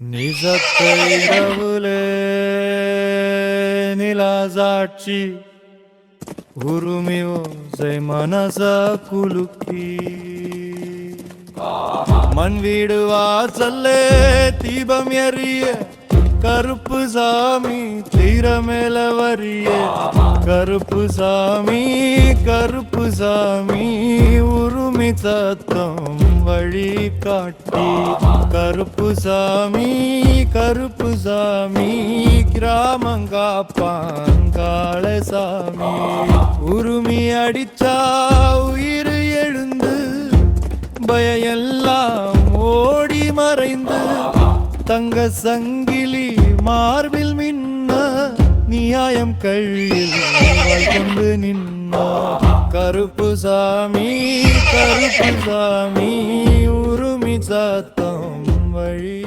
நிசத்தை இரவுலே நிலாசாட்சி உருமி ஓசை மனச குலுக்கி. மண் வீடு வாசல்லே தீபம் எறிய கருப்பு சாமி தீரமேல வரிய. கருப்பு சாமி கருப்பு சாமி உருமி தத்தம் வழி காட்டி. கருப்பு சாமி கருப்பு சாமி கிராமங்காப்பாங்கால சாமி. உருமி அடிச்சா உயிர் எழுந்து பயெல்லாம் ஓடி மறைந்து. தங்க சங்கிலி மார்பில் மின்ன நியாயம் கழியில் கொண்டு நின்னா. கருப்பு சாமி கருப்பு சாமி உருமி சத்தம் வழி